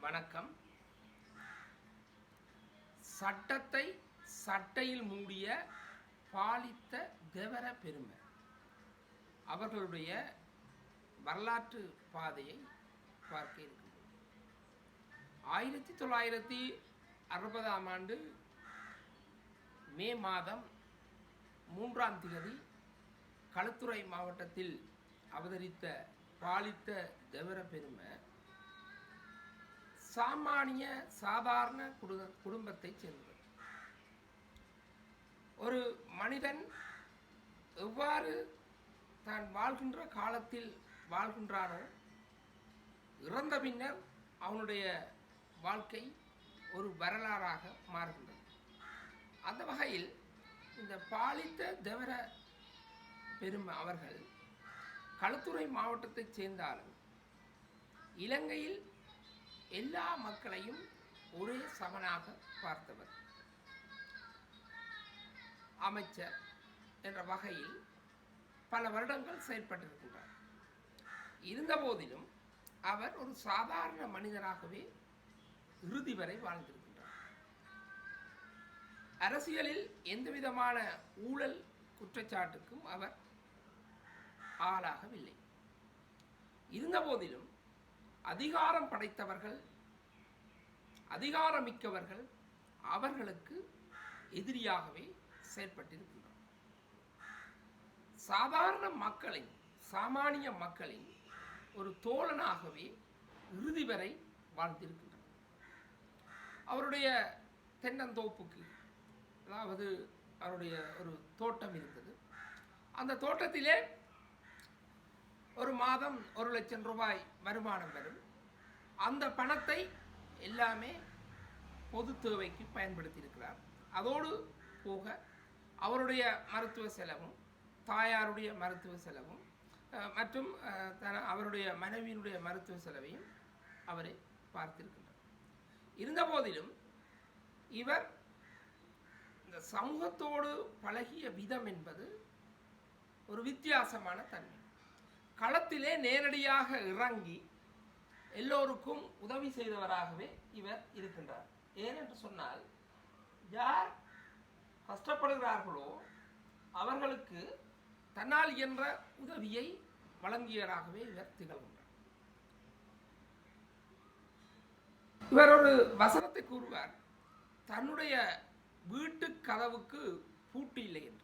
வணக்கம். சட்டத்தை சட்டையில் மூடிய பாலித்த தேவர பெருமை. அவர்களுடைய வரலாற்று பாதையை பார்க்க இருக்கின்றோம். ஆயிரத்தி தொள்ளாயிரத்தி அறுபதாம் ஆண்டு மே மாதம் மூன்றாம் திகதி களுத்துறை மாவட்டத்தில் அவதரித்த பாலித்த தேவர பெருமை சாமானிய சாதாரண குடு குடும்பத்தைச் சேர்ந்தவர். ஒரு மனிதன் எவ்வாறு தான் வாழ்கின்ற காலத்தில் வாழ்கின்றானோ இறந்த பின்னர் அவனுடைய வாழ்க்கை ஒரு வரலாறாக மாறுகின்றது. அந்த வகையில் இந்த பாலித்த தேவர பெருமை அவர்கள் களுத்துறை மாவட்டத்தைச் சேர்ந்தாலும் இலங்கையில் எல்லா மக்களையும் ஒரே சமனாக பார்த்தவர். அமைச்சர் என்ற வகையில் பல வருடங்கள் செயல்பட்டிருக்கின்றார் இருந்த போதிலும் அவர் ஒரு சாதாரண மனிதராகவே இறுதி வரை வாழ்ந்திருக்கின்றார். அரசியலில் எந்தவிதமான ஊழல் குற்றச்சாட்டுக்கும் அவர் ஆளாகவில்லை. இருந்த போதிலும் அதிகாரம் படைத்தவர்கள் அதிகாரமிக்கவர்கள் அவர்களுக்கு எதிரியாகவே செயற்பட்டிருக்கின்றனர் சாதாரண மக்களின் சாமானிய மக்களின் ஒரு தோழனாகவே இறுதி வரை வாழ்ந்திருக்கின்றனர். அவருடைய தென்னந்தோப்புக்கு அதாவது அவருடைய ஒரு தோட்டம் இருந்தது. அந்த தோட்டத்திலே ஒரு மாதம் ஒரு லட்சம் ரூபாய் வருமானம் வரும். அந்த பணத்தை எல்லாமே பொது தேவைக்கு பயன்படுத்தியிருக்கிறார். அதோடு போக அவருடைய மருத்துவ செலவும் தாயாருடைய மருத்துவ செலவும் மற்றும் தன அவருடைய மனைவியினுடைய மருத்துவ செலவையும் அவரை பார்த்திருக்கின்றார். இருந்த போதிலும் இவர் இந்த சமூகத்தோடு பழகிய விதம் என்பது ஒரு வித்தியாசமான தன்மை. களத்திலே நேரடியாக இறங்கி எல்லோருக்கும் உதவி செய்தவராகவே இவர் இருக்கின்றார். ஏனென்று சொன்னால் யார் கஷ்டப்படுகிறார்களோ அவர்களுக்கு தன்னால் இயன்ற உதவியை வழங்கியவராகவே இவர் திகழ்கின்றார். இவர் ஒரு வசனத்தை கூறுவார். தன்னுடைய வீட்டு கதவுக்கு பூட்டு இல்லை என்று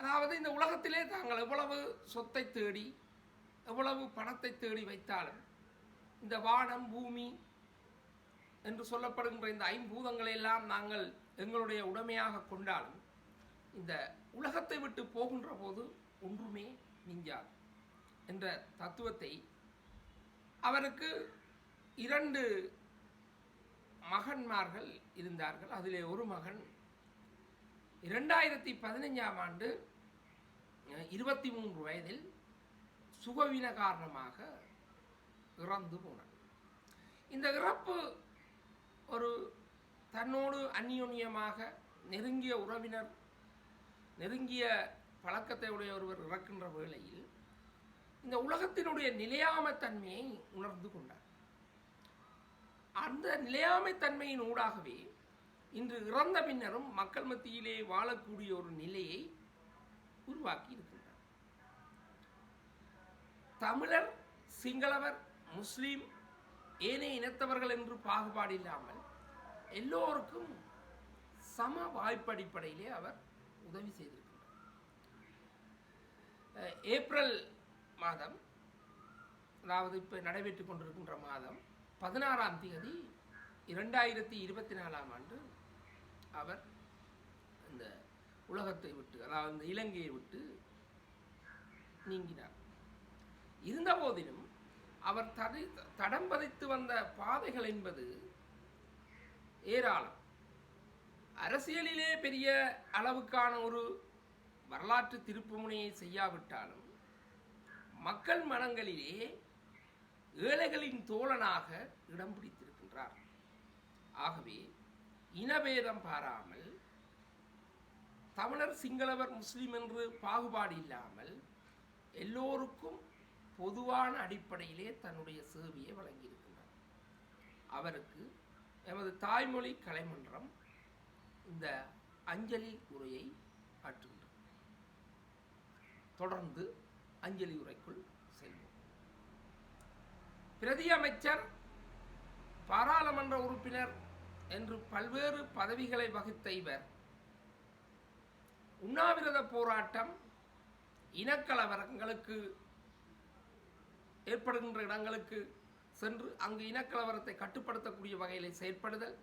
அதாவது இந்த உலகத்திலே தாங்கள் எவ்வளவு சொத்தை தேடி எவ்வளவு பணத்தை தேடி வைத்தாலும் இந்த வானம் பூமி என்று சொல்லப்படுகின்ற இந்த ஐம்பூதங்களை எல்லாம் நாங்கள் எங்களுடைய உடமையாக கொண்டாலும் இந்த உலகத்தை விட்டு போகின்ற போது ஒன்றுமே மிஞ்சாது என்ற தத்துவத்தை அவருக்கு இரண்டு மகன்மார்கள் இருந்தார்கள். அதிலே ஒரு மகன் இரண்டாயிரத்தி பதினைஞ்சாம் ஆண்டு இருபத்தி மூன்று வயதில் சுகவீன காரணமாக இறந்து போனார் இந்த இறப்பு ஒரு தன்னோடு அந்யோன்யமாக நெருங்கிய உறவினர் நெருங்கிய பழக்கத்தை உடைய ஒருவர் இறக்கின்ற வேளையில் இந்த உலகத்தினுடைய நிலையாமைத்தன்மையை உணர்ந்து கொண்டார். அந்த நிலையாமைத்தன்மையின் ஊடாகவே இன்று இறந்த பின்னரும் மக்கள் மத்தியிலே வாழக்கூடிய ஒரு நிலையை உருவாக்கி இருக்கின்றார். தமிழர் சிங்களவர் முஸ்லீம் ஏனைய இனத்தவர்கள் என்று பாகுபாடு இல்லாமல் எல்லோருக்கும் சம வாய்ப்பு அடிப்படையிலே அவர் உதவி செய்திருக்கிறார் ஏப்ரல் மாதம் அதாவது இப்போ நடைபெற்றுக் கொண்டிருக்கின்ற மாதம் பதினாறாம் தேதி இரண்டாயிரத்தி இருபத்தி நாலாம் ஆண்டு அவர் இந்த உலகத்தை விட்டு அதாவது இந்த இலங்கையை விட்டு நீங்கினார். இருந்த போதிலும் அவர் தடை தடம் பதித்து வந்த பாதைகள் என்பது ஏராளம். அரசியலிலே பெரிய அளவுக்கான ஒரு வரலாற்று திருப்புமுனையை செய்யாவிட்டாலும் மக்கள் மனங்களிலே ஏழைகளின் தோழனாக இடம் பிடித்திருக்கின்றார். ஆகவே இனபேதம் பாராமல் தமிழர் சிங்களவர் முஸ்லீம் என்று பாகுபாடு இல்லாமல் எல்லோருக்கும் பொதுவான அடிப்படையிலே தன்னுடைய சேவையை வழங்கியிருக்கிறார் அவருக்கு எமது தாய்மொழி கலைமன்றம் இந்த அஞ்சலி உரையை ஆற்றுகின்றது. தொடர்ந்து அஞ்சலி உரைக்குள் செல்வோம். பிரதி அமைச்சர் பாராளுமன்ற உறுப்பினர் என்று பல்வேறு பதவிகளை வகித்த இவர். உண்ணாவிரத போராட்டம் இனக்கலவரங்களுக்கு ஏற்படுகின்ற இடங்களுக்கு சென்று அங்கு இனக்கலவரத்தை கட்டுப்படுத்தக்கூடிய வகையிலே செயற்படுதல்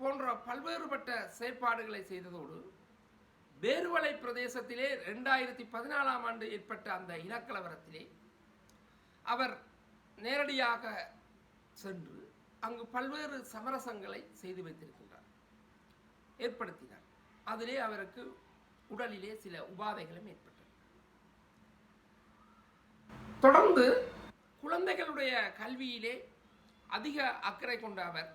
போன்ற பல்வேறுபட்ட செயற்பாடுகளை செய்ததோடு பேருவளை பிரதேசத்திலே ரெண்டாயிரத்தி பதினாலாம் ஆண்டு ஏற்பட்ட அந்த இனக்கலவரத்திலே அவர் நேரடியாக சென்று அங்கு பல்வேறு சமரசங்களை செய்து வைத்திருக்கின்றார். ஏற்படுத்தினார். அதிலே அவருக்கு உடலிலே சில உபாதைகளும் ஏற்பட்டது தொடர்ந்து குழந்தைகளுடைய கல்வியிலே அதிக அக்கறை கொண்ட அவர்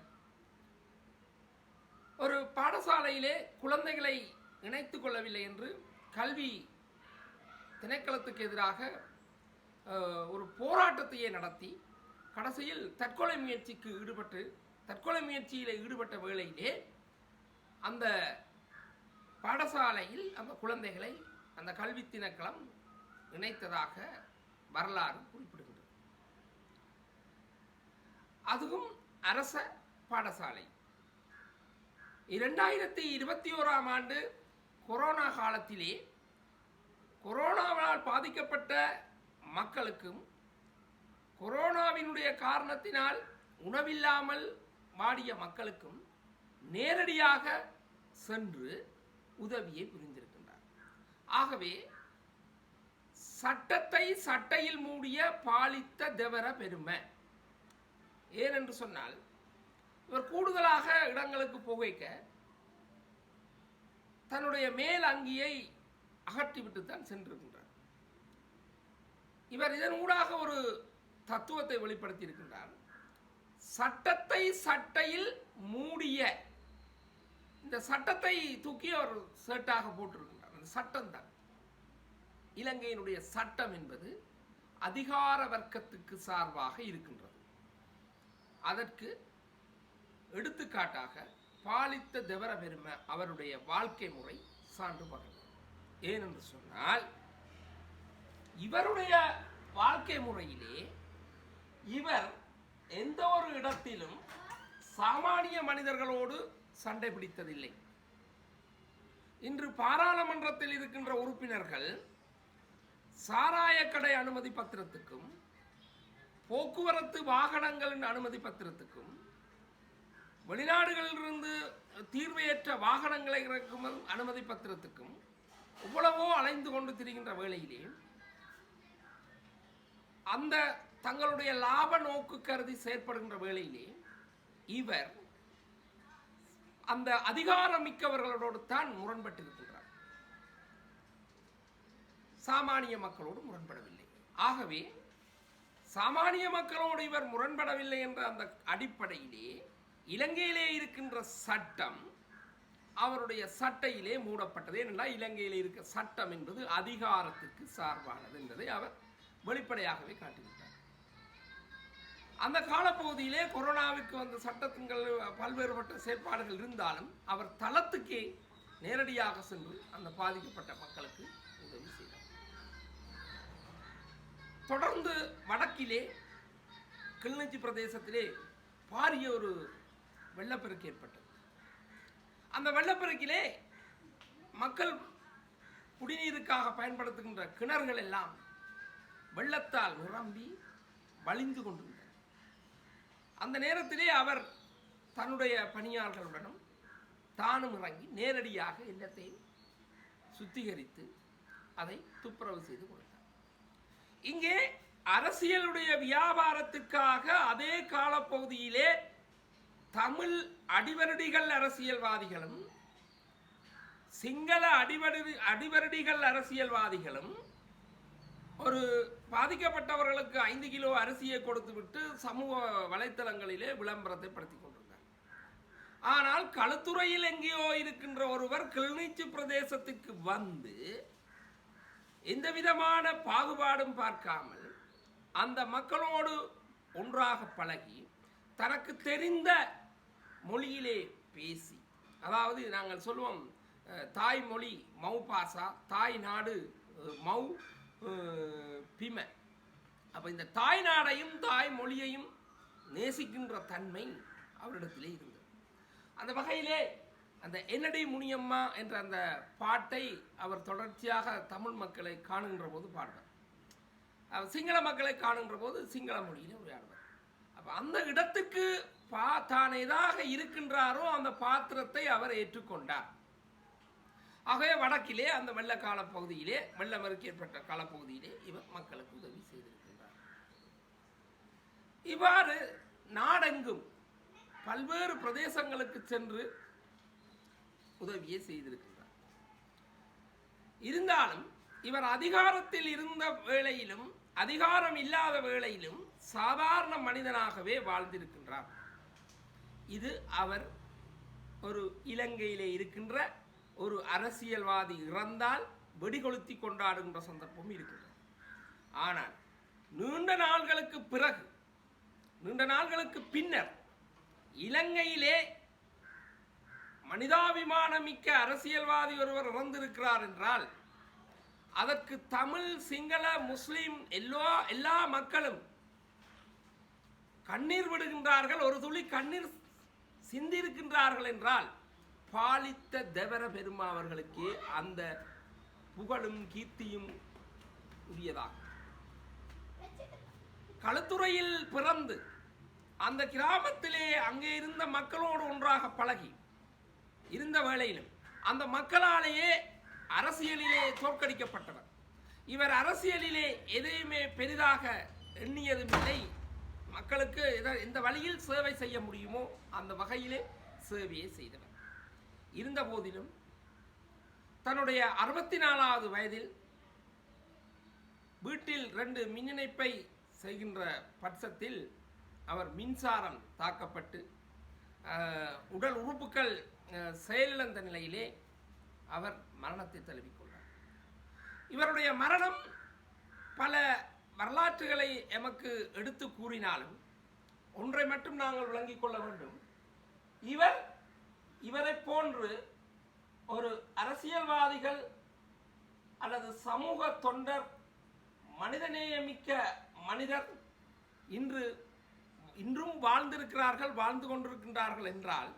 ஒரு பாடசாலையிலே குழந்தைகளை இணைத்து கொள்ளவில்லை என்று கல்வி திணைக்களத்துக்கு எதிராக ஒரு போராட்டத்தையே நடத்தி கடைசியில் தற்கொலை முயற்சிக்கு ஈடுபட்டு தற்கொலை முயற்சியில் ஈடுபட்ட வேளையிலே அந்த பாடசாலையில் அந்த குழந்தைகளை அந்த கல்வி திணக்களம் இணைத்ததாக வரலாறு குறிப்பிடுகின்றது. அதுவும் அரச பாடசாலை. இரண்டாயிரத்தி இருபத்தி ஓராம் ஆண்டு கொரோனா காலத்திலே கொரோனாவால் பாதிக்கப்பட்ட மக்களுக்கும் கொரோனாவினுடைய காரணத்தினால் உணவில்லாமல் வாடிய மக்களுக்கும் நேரடியாக சென்று உதவியை புரிந்திருக்கின்றார். ஆகவே சட்டத்தை சட்டையில் மூடிய பாலித்த தெவர பெருமை. ஏனென்று சொன்னால் இவர் கூடுதலாக இடங்களுக்கு புகைக்க தன்னுடைய மேல் அங்கியை அகற்றிவிட்டு தான் சென்றிருக்கின்றார். இவர் இதன் ஊடாக ஒரு தத்துவத்தை வெளிப்படுத்தி இருக்கின்றார் சட்டத்தை சட்டையில் மூடிய இந்த சட்டத்தை தூக்கி அவர் சேட்டாக போட்டிருக்கின்றார். அந்த சட்டம் தான் இலங்கையினுடைய சட்டம் என்பது அதிகார வர்க்கத்துக்கு சார்பாக இருக்கின்றது. அதற்கு எடுத்துக்காட்டாக பாலித்த தேவர பெருமை அவருடைய வாழ்க்கை முறை சான்று பகல். ஏனென்று சொன்னால் இவருடைய வாழ்க்கை முறையிலே இவர் எந்த ஒரு இடத்திலும் சாமானிய மனிதர்களோடு சண்டை பிடித்ததில்லை. இன்று பாராளுமன்றத்தில் இருக்கின்ற உறுப்பினர்கள் சாராயக்கடை அனுமதி பத்திரத்துக்கும் போக்குவரத்து வாகனங்களின் அனுமதி பத்திரத்துக்கும் வெளிநாடுகளிலிருந்து தீர்வையற்ற வாகனங்களை இறக்கும் அனுமதி பத்திரத்துக்கும் இவ்வளவோ அலைந்து கொண்டு திரிகின்ற வேளையிலே அந்த தங்களுடைய லாப நோக்கு கருதி செயற்படுகின்ற வேளையிலே இவர் அந்த அதிகாரம் மிக்கவர்களோடு தான் முரண்பட்டிருக்கின்றார். சாமானிய மக்களோடு முரண்படவில்லை. ஆகவே சாமானிய மக்களோடு இவர் முரண்படவில்லை என்ற அந்த அடிப்படையிலே இலங்கையிலே இருக்கின்ற சட்டம் அவருடைய சட்டையிலே மூடப்பட்டது. ஏனென்றால் இலங்கையிலே இருக்க சட்டம் என்பது அதிகாரத்துக்கு சார்பானது என்பதை அவர் வெளிப்படையாகவே காட்டிவிட்டார். அந்த காலப்பகுதியிலே கொரோனாவுக்கு வந்த சட்டத்தின்கள் பல்வேறுபட்ட செயற்பாடுகள் இருந்தாலும் அவர் தளத்துக்கே நேரடியாக சென்று அந்த பாதிக்கப்பட்ட மக்களுக்கு உதவி செய்தார். தொடர்ந்து வடக்கிலே கிளிநொச்சி பிரதேசத்திலே பாரிய ஒரு வெள்ளப்பெருக்கு ஏற்பட்டது. அந்த வெள்ளப்பெருக்கிலே மக்கள் குடிநீருக்காக பயன்படுத்துகின்ற கிணறுகள் எல்லாம் வெள்ளத்தால் நிரம்பி வழிந்து கொண்டு அந்த நேரத்திலே அவர் தன்னுடைய பணியாளர்களுடனும் தானும் இறங்கி நேரடியாக இல்லத்தை சுத்திகரித்து அதை துப்புரவு செய்து கொடுத்தார். இங்கே அரசியலுடைய வியாபாரத்துக்காக அதே காலப்பகுதியிலே தமிழ் அடிவருடிகள் அரசியல்வாதிகளும் சிங்கள அடிவருடி அடிவருடிகள் அரசியல்வாதிகளும் ஒரு பாதிக்கப்பட்டவர்களுக்கு ஐந்து கிலோ அரிசியை கொடுத்துவிட்டு சமூக வலைத்தளங்களிலே விளம்பரத்தை படுத்தி கொண்டிருந்தார். ஆனால் களுத்துறையில் எங்கேயோ இருக்கின்ற ஒருவர் கிளிநீச்சு பிரதேசத்துக்கு வந்து எந்த விதமான பாகுபாடும் பார்க்காமல் அந்த மக்களோடு ஒன்றாக பழகி தனக்கு தெரிந்த மொழியிலே பேசி அதாவது நாங்கள் சொல்லுவோம் தாய்மொழி மௌ பாசா தாய் நாடு மௌ பிமை. அப்போ இந்த தாய் நாடையும் தாய் மொழியையும் நேசிக்கின்ற தன்மை அவரிடத்திலே இருந்தது. அந்த வகையிலே அந்த என்னடி முனியம்மா என்ற அந்த பாட்டை அவர் தொடர்ச்சியாக தமிழ் மக்களை காணுகின்ற போது பாடுவார் அவர் சிங்கள மக்களை காணுகின்ற போது சிங்கள மொழியிலே உரையாடுவார். அப்போ அந்த இடத்துக்கு பா தான் எதாக இருக்கின்றாரோ அந்த பாத்திரத்தை அவர் ஏற்றுக்கொண்டார். ஆகவே வடக்கிலே அந்த வெள்ளக்கால பகுதியிலே வெள்ளமருக்கு ஏற்பட்ட காலப்பகுதியிலே இவர் மக்களுக்கு உதவி செய்திருக்கின்றார். இவ்வாறு நாடெங்கும் பல்வேறு பிரதேசங்களுக்கு சென்று உதவியை செய்திருக்கின்றார். இருந்தாலும் இவர் அதிகாரத்தில் இருந்த வேளையிலும் அதிகாரம் இல்லாத வேளையிலும் சாதாரண மனிதனாகவே வாழ்ந்திருக்கின்றார். இது அவர் ஒரு இலங்கையிலே இருக்கின்ற ஒரு அரசியல்வாதி இறந்தால் வெடிகொளுத்தி கொண்டாடுகின்ற சந்தர்ப்பம் இருக்கிறது ஆனால் நீண்ட நாள்களுக்கு பிறகு நீண்ட நாள்களுக்கு பின்னர் இலங்கையிலே மனிதாபிமானமிக்க அரசியல்வாதி ஒருவர் இறந்திருக்கிறார் என்றால் அதற்கு தமிழ் சிங்கள முஸ்லீம் எல்லா எல்லா மக்களும் கண்ணீர் விடுகின்றார்கள். ஒரு துளி கண்ணீர் சிந்திருக்கின்றார்கள் என்றால் பாலித்த தேவர பெருமா அவர்களுக்கே அந்த புகழும் கீர்த்தியும் உரியதாகும் களுத்துறையில் பிறந்து அந்த கிராமத்திலே அங்கே இருந்த மக்களோடு ஒன்றாக பழகி இருந்த வேளையிலும் அந்த மக்களாலேயே அரசியலிலே தோற்கடிக்கப்பட்டவர். இவர் அரசியலிலே எதையுமே பெரிதாக எண்ணியதும் இல்லை மக்களுக்கு எந்த வழியில் சேவை செய்ய முடியுமோ அந்த வகையிலே சேவையை செய்தவர். இருந்த போதிலும் தன்னுடைய அறுபத்தி நாலாவது வயதில் வீட்டில் ரெண்டு மின் இணைப்பை செய்கின்ற பட்சத்தில் அவர் மின்சாரம் தாக்கப்பட்டு உடல் உறுப்புகள் செயலிழந்த நிலையிலே அவர் மரணத்தை தழுவிக்கொண்டார் இவருடைய மரணம் பல வரலாற்றுகளை எமக்கு எடுத்து கூறினாலும் ஒன்றை மட்டும் நாங்கள் விளங்கிக் கொள்ள வேண்டும். இவர் இவரை போன்று ஒரு அரசியல்வாதிகள் அல்லது சமூக தொண்டர் மனிதநேயமிக்க மனிதர் இன்று இன்றும் வாழ்ந்திருக்கிறார்கள் வாழ்ந்து கொண்டிருக்கின்றார்கள் என்றால்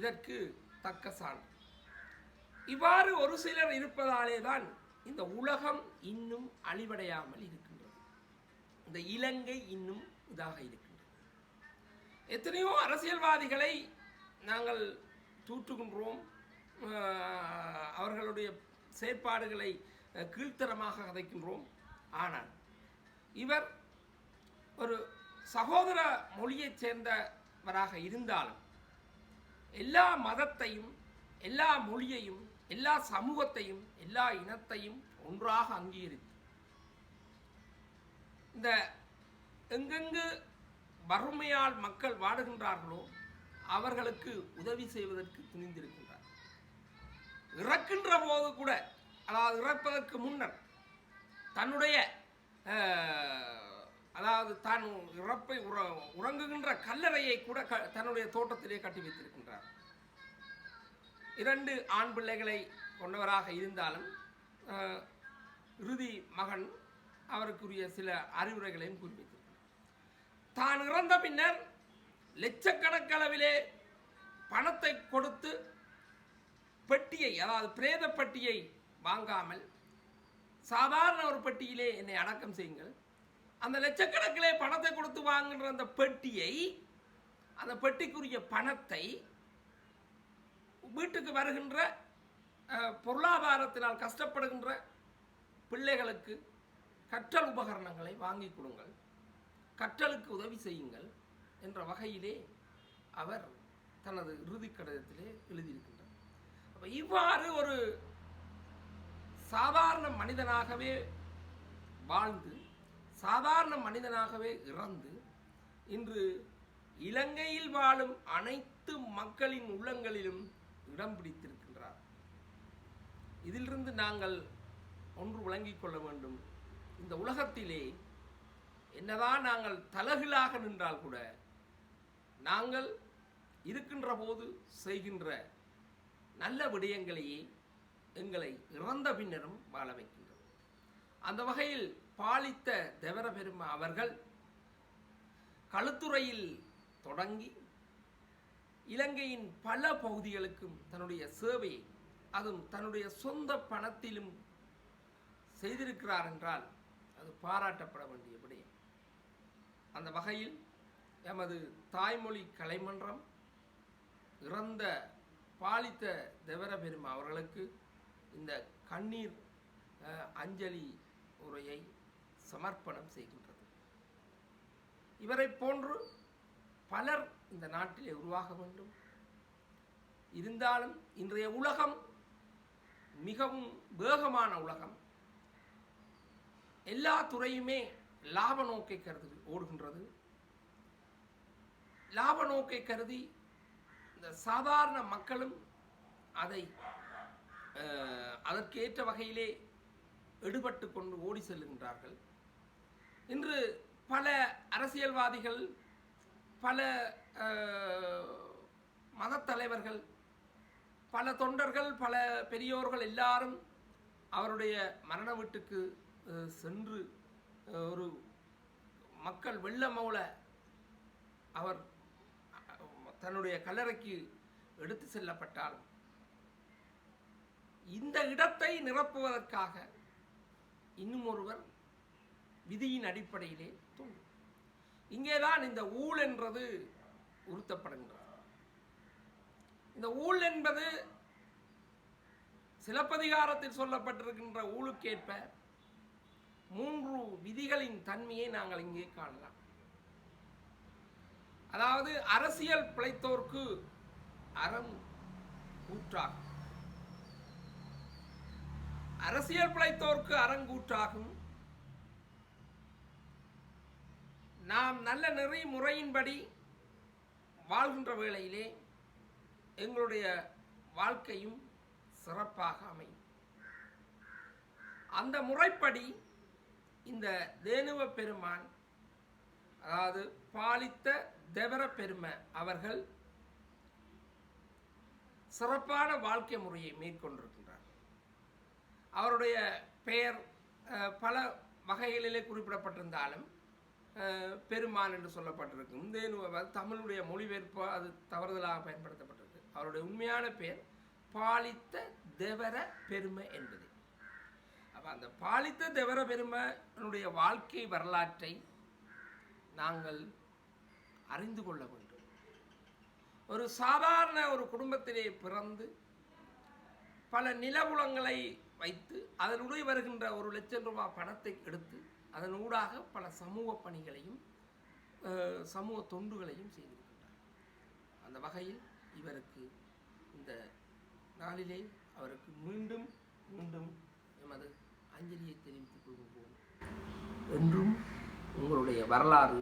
இதற்கு தக்க சான்று. இவ்வாறு ஒரு சிலர் இருப்பதாலே தான் இந்த உலகம் இன்னும் அழிவடையாமல் இருக்கின்றது. இந்த இலங்கை இன்னும் இதாக இருக்கின்றது. எத்தனையோ அரசியல்வாதிகளை நாங்கள் தூற்றுகின்றோம். அவர்களுடைய செயற்பாடுகளை கீழ்த்தரமாக கதைக்கின்றோம். ஆனால் இவர் ஒரு சகோதர மொழியைச் சேர்ந்தவராக இருந்தாலும் எல்லா மதத்தையும் எல்லா மொழியையும் எல்லா சமூகத்தையும் எல்லா இனத்தையும் ஒன்றாக அங்கீகரித்து இந்த எங்கெங்கு வறுமையால் மக்கள் வாடுகின்றார்களோ அவர்களுக்கு உதவி செய்வதற்கு துணிந்திருக்கின்றார். இறக்கின்ற போது கூட அதாவது இறப்பதற்கு முன்னர் தன்னுடைய அஹ், அதாவது தான் இறப்பை உற உறங்குகின்ற கல்லறையை கூட க தன்னுடைய தோட்டத்திலே கட்டி வைத்திருக்கின்றார். இரண்டு ஆண் பிள்ளைகளை கொண்டவராக இருந்தாலும் அஹ், இறுதி மகன் அவருக்குரிய சில அறிவுரைகளையும் குறிப்பிட்டிருக்கிறார் தான் இறந்த பின்னர் லட்சக்கணக்களவிலே பணத்தை கொடுத்து பெட்டியை அதாவது பிரேத பெட்டியை வாங்காமல் சாதாரண ஒரு பெட்டியிலே என்னை அடக்கம் செய்யுங்கள். அந்த லட்சக்கணக்கிலே பணத்தை கொடுத்து வாங்குகின்ற அந்த பெட்டியை அந்த பெட்டிக்குரிய பணத்தை வீட்டுக்கு வருகின்ற பொருளாதாரத்தினால் கஷ்டப்படுகின்ற பிள்ளைகளுக்கு கற்றல் உபகரணங்களை வாங்கி கொடுங்கள். கற்றலுக்கு உதவி செய்யுங்கள். என்ற வகையிலே அவர் தனது இறுதிக் கடிதத்திலே எழுதியிருக்கின்றார். அப்போ இவ்வாறு ஒரு சாதாரண மனிதனாகவே வாழ்ந்து சாதாரண மனிதனாகவே இறந்து இன்று இலங்கையில் வாழும் அனைத்து மக்களின் உள்ளங்களிலும் இடம் பிடித்திருக்கின்றார். இதிலிருந்து நாங்கள் ஒன்று விளங்கிக் கொள்ள வேண்டும். இந்த உலகத்திலே என்னதான் நாங்கள் தலகிலாக நின்றால் கூட நாங்கள் இருக்கின்ற போது செய்கின்ற நல்ல விடயங்களையே எங்களை இறந்த பின்னரும் வாழ வைக்கின்றது அந்த வகையில் பாலித்த தேவர பெருமா அவர்கள் களுத்துறையில் தொடங்கி இலங்கையின் பல பகுதிகளுக்கும் தன்னுடைய சேவையை அதுவும் தன்னுடைய சொந்த பணத்திலும் செய்திருக்கிறார் என்றால் அது பாராட்டப்பட வேண்டிய விடயம். அந்த வகையில் எமது தாய்மொழி கலைமன்றம் இறந்த பாலித்த தேவர பெருமா அவர்களுக்கு இந்த கண்ணீர் அஞ்சலி உரையை சமர்ப்பணம் செய்கின்றது. இவரை போன்று பலர் இந்த நாட்டிலே உருவாக வேண்டும். இருந்தாலும் இன்றைய உலகம் மிகவும் வேகமான உலகம். எல்லா துறையுமே லாப நோக்கை கருது ஓடுகின்றது. லாப நோக்கை கருதி இந்த சாதாரண மக்களும் அதை அதற்கேற்ற வகையிலே எடுபட்டு கொண்டு ஓடி செல்லுகின்றார்கள் இன்று பல அரசியல்வாதிகள் பல மதத்தலைவர்கள் பல தொண்டர்கள் பல பெரியோர்கள் எல்லாரும் அவருடைய மரண வீட்டுக்கு சென்று ஒரு மக்கள் வெள்ளமௌல அவர் தன்னுடைய கல்லறைக்கு எடுத்து செல்லப்பட்டால் இந்த இடத்தை நிரப்புவதற்காக இன்னும் ஒருவர் விதியின் அடிப்படையிலே தோன்றும். இங்கேதான் இந்த ஊழ் என்றது உறுத்தப்படுகின்றது. இந்த ஊழ் என்பது சிலப்பதிகாரத்தில் சொல்லப்பட்டிருக்கின்ற ஊழுக்கேற்ப மூன்று விதிகளின் தன்மையை நாங்கள் இங்கே காணலாம். அதாவது அரசியல் பிழைத்தோர்க்கு அறம் கூற்றாகும். அரசியல் பிழைத்தோர்க்கு அறங்கூற்றாகும் நாம் நல்ல நெறிமுறையின்படி வாழ்கின்ற வேளையிலே எங்களுடைய வாழ்க்கையும் சிறப்பாக அமையும். அந்த முறைப்படி இந்த தேனுவ பெருமான் அதாவது பாலித்த தேவர பெருமை அவர்கள் சிறப்பான வாழ்க்கை முறையை மேற்கொண்டிருக்கின்றார். அவருடைய பெயர் பல வகைகளிலே குறிப்பிடப்பட்டிருந்தாலும் பெருமான் என்று சொல்லப்பட்டிருக்கும். தேனு தமிழுடைய மொழிபெயர்ப்பு அது தவறுதலாக பயன்படுத்தப்பட்டிருக்கு. அவருடைய உண்மையான பெயர் பாலித்த தேவர பெருமை என்பது. அப்போ அந்த பாலித்த தேவர பெருமையினுடைய வாழ்க்கை வரலாற்றை நாங்கள் அறிந்து கொள்ள வேண்டும். ஒரு சாதாரண ஒரு குடும்பத்திலே பிறந்து பல நிலபுலங்களை வைத்து அதனுடைய வருகின்ற ஒரு லட்சம் ரூபாய் பணத்தை எடுத்து அதன் ஊடாக பல சமூக பணிகளையும் சமூக தொண்டுகளையும் செய்திருக்கின்றார் அந்த வகையில் இவருக்கு இந்த நாளிலே அவருக்கு மீண்டும் மீண்டும் எமது அஞ்சலியை தெரிவித்துக் கொள்வோம் என்றும் உங்களுடைய வரலாறு